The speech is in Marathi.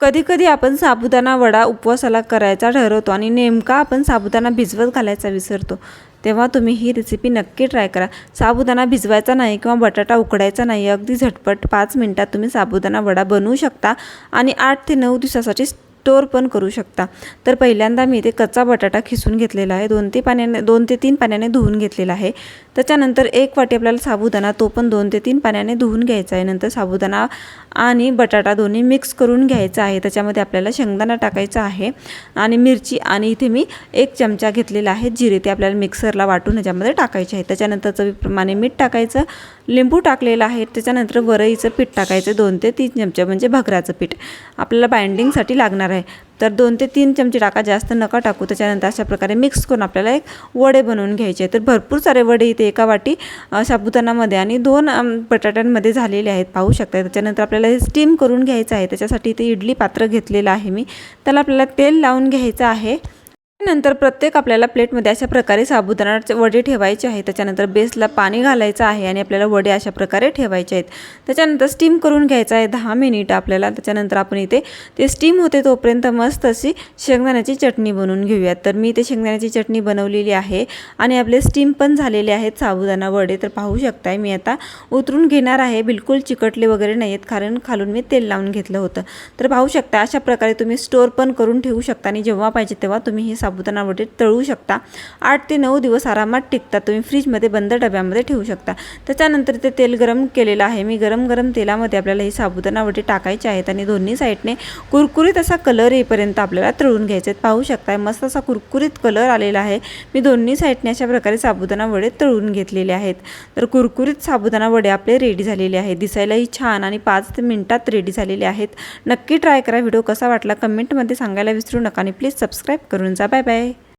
कधीकधी आपण साबुदाणा वडा उपवासाला करायचा ठरवतो आणि नेमका आपण साबुदाणा भिजवत घालायचा विसरतो तेव्हा तुम्ही ही रेसिपी नक्की ट्राय करा. साबुदाणा भिजवायचा नाही किंवा बटाटा उकडायचा नाही अगदी झटपट पाच मिनटात तुम्ही साबुदाणा वडा बनवू शकता आणि आठ ते नऊ दिवसासाठी स्टोअर पण करू शकता. तर पहिल्यांदा मी इथे कच्चा बटाटा खिसून घेतलेला आहे. दोन ते पाण्याने दोन ते तीन पाण्याने धुवून घेतलेला आहे. त्याच्यानंतर एक वाटी आपल्याला साबुदाणा तो पण दोन ते तीन पाण्याने धुवून घ्यायचा आहे. नंतर साबुदाणा आणि बटाटा दोन्ही मिक्स करून घ्यायचा आहे. त्याच्यामध्ये आपल्याला शेंगदाणा टाकायचा आहे आणि मिरची आणि इथे मी एक चमचा घेतलेला आहे. जिरे ते आपल्याला मिक्सरला वाटून ह्याच्यामध्ये टाकायचे आहे. त्याच्यानंतर चवीप्रमाणे मीठ टाकायचं. लिंबू टाकलेलं आहे. त्याच्यानंतर वरईचं पीठ टाकायचं. दोन ते तीन चमचे म्हणजे भगराचं पीठ. आपल्याला बाइंडिंगसाठी लागणार आहे. तर दोन ते तीन चमचे टाका जास्त नका टाकू. त्याच्यानंतर अशा प्रकारे मिक्स करून आपल्याला एक वडे बनवून घ्यायचे तर भरपूर सारे वडे इथे एका वाटी साबुदाणामध्ये आणि दोन बटाट्यांमध्ये झालेले आहेत. पाहू शकता. त्याच्यानंतर आपल्याला हे स्टीम करून घ्यायचं आहे. त्याच्यासाठी इथे इडली पात्र घेतलेलं आहे मी. त्याला आपल्याला तेल लावून घ्यायचं आहे. नंतर प्रत्येक आपल्याला प्लेटमध्ये अशा प्रकारे साबुदाणाचे वडे ठेवायचे आहे त्याच्यानंतर बेसला पाणी घालायचं आहे आणि आपल्याला वडे अशा प्रकारे ठेवायचे आहेत. त्याच्यानंतर स्टीम करून घ्यायचं आहे दहा मिनिट आपल्याला. त्याच्यानंतर आपण इथे ते स्टीम होते तोपर्यंत मस्त अशी शेंगदाण्याची चटणी बनवून घेऊयात. तर मी इथे शेंगदाण्याची चटणी बनवलेली आहे आणि आपले स्टीम पण झालेले आहेत साबुदाणा वडे. तर पाहू शकताय मी आता उतरून घेणार आहे. बिलकुल चिकटले वगैरे नाही आहेत कारण खालून मी तेल लावून घेतलं होतं. तर पाहू शकता अशा प्रकारे तुम्ही स्टोअर पण करून ठेवू शकता आणि जेव्हा पाहिजे तेव्हा तुम्ही हे साबुदाणा वडे तळू शकता. आठ ते नऊ दिवस आरामात टिकतात तुम्ही फ्रीजमध्ये बंद डब्यामध्ये ठेवू शकता. त्याच्यानंतर ते तेल गरम केलेलं आहे. मी गरम गरम तेलामध्ये आपल्याला हे साबुदाणा वडे टाकायचे आहेत आणि दोन्ही साईडने कुरकुरीत असा कलर येईपर्यंत आपल्याला तळून घ्यायचे आहेत. पाहू शकताय मस्त असा कुरकुरीत कलर आलेला आहे. मी दोन्ही साईडने अशा प्रकारे साबुदाणा वडे तळून घेतलेले आहेत. तर कुरकुरीत साबुदाणा वडे आपले रेडी झालेले आहेत. दिसायलाही छान आणि पाच ते मिनिटात रेडी झालेले आहेत. नक्की ट्राय करा. व्हिडिओ कसा वाटला कमेंटमध्ये सांगायला विसरू नका आणि प्लीज सबस्क्राईब करून जा. 拜拜。